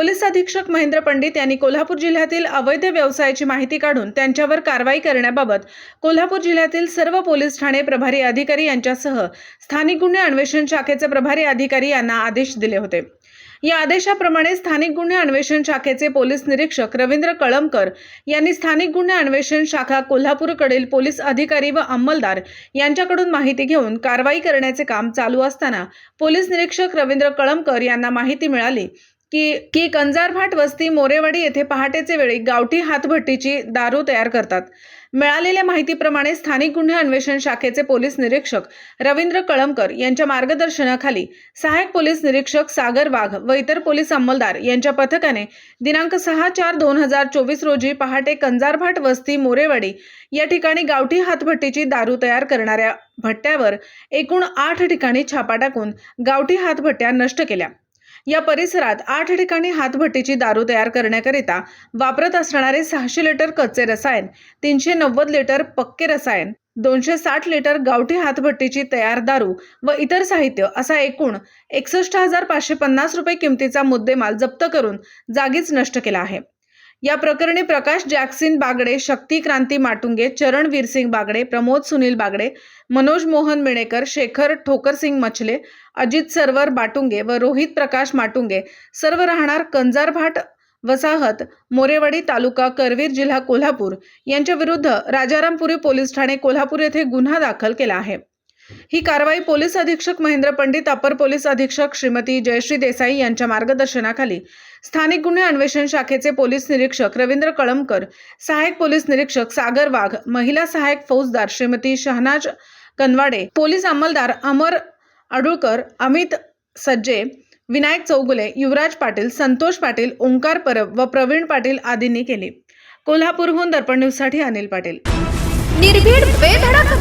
Police अधीक्षक महेंद्र पंडित यांनी कोल्हापूर जिल्ह्यातील अवैध व्यवसायाची माहिती काढून त्यांच्यावर कारवाई करण्याबाबत कोल्हापूर जिल्ह्यातील सर्व पोलीस ठाणे प्रभारी अधिकारी यांच्यासह स्थानिक गुन्हे अन्वेषण शाखेचे प्रभारी अधिकारी यांना आदेश दिले होते. या आदेशाप्रमाणे स्थानिक गुन्हे अन्वेषण शाखेचे पोलीस निरीक्षक रवींद्र कळमकर यांनी स्थानिक गुन्हे अन्वेषण शाखा कोल्हापूरकडील पोलीस अधिकारी व अंमलदार यांच्याकडून माहिती घेऊन कारवाई करण्याचे काम चालू असताना पोलीस निरीक्षक रवींद्र कळमकर यांना माहिती मिळाली. की की कंजारभाट वस्ती मोरेवाडी येथे पहाटेचे वेळी गावठी हातभट्टीची दारू तयार करतात. मिळालेल्या माहितीप्रमाणे स्थानिक गुन्हे अन्वेषण शाखेचे पोलीस निरीक्षक रवींद्र कळमकर यांच्या मार्गदर्शनाखाली सहाय्यक पोलीस निरीक्षक सागर वाघ व इतर पोलीस अंमलदार यांच्या पथकाने दिनांक सहा चार दोन हजार चोवीस रोजी पहाटे कंजारभाट वस्ती मोरेवाडी या ठिकाणी गावठी हातभट्टीची दारू तयार करणाऱ्या भट्ट्यावर एकूण आठ ठिकाणी छापा टाकून गावठी हातभट्ट्या नष्ट केल्या. या परिसरात आठ ठिकाणी हातभट्टीची दारू तयार करण्याकरिता वापरत असणारे सहाशे लिटर कच्चे रसायन तीनशे नव्वद लिटर पक्के रसायन दोनशे साठ लिटर गावठी हातभट्टीची तयार दारू व इतर साहित्य असा एकूण एकसष्ट हजार पाचशे पन्नास रुपये किमतीचा मुद्देमाल जप्त करून जागीच नष्ट केला आहे. या प्रकरणी प्रकाश जॅक्सिन बागडे शक्ती क्रांती माटुंगे चरण वीरसिंग बागडे प्रमोद सुनील बागडे मनोज मोहन मिणेकर शेखर ठोकरसिंग मछले अजित सरवर बाटुंगे व रोहित प्रकाश माटुंगे सर्व राहणार कंजारभाट वसाहत मोरेवाडी तालुका करवीर जिल्हा कोल्हापूर. यांच्या विरुद्ध राजारामपुरी पोलीस ठाणे कोल्हापूर येथे गुन्हा दाखल केला आहे. ही कारवाई पोलीस अधीक्षक महेंद्र पंडित अपर पोलीस अधीक्षक श्रीमती जयश्री देसाई यांच्या मार्गदर्शनाखाली स्थानिक गुन्हे अन्वेषण शाखेचे पोलीस निरीक्षक रवींद्र कळमकर सहाय्यक पोलीस निरीक्षक सागर वाघ महिला सहाय्यक फौजदार श्रीमती शहनाज कनवाडे पोलीस अंमलदार अमर अडुळकर अमित सज्जे विनायक चौगुले युवराज पाटील संतोष पाटील ओंकार परब व प्रवीण पाटील आदींनी केली. कोल्हापूरहून दर्पण न्यूजसाठी अनिल पाटील. निर्भीड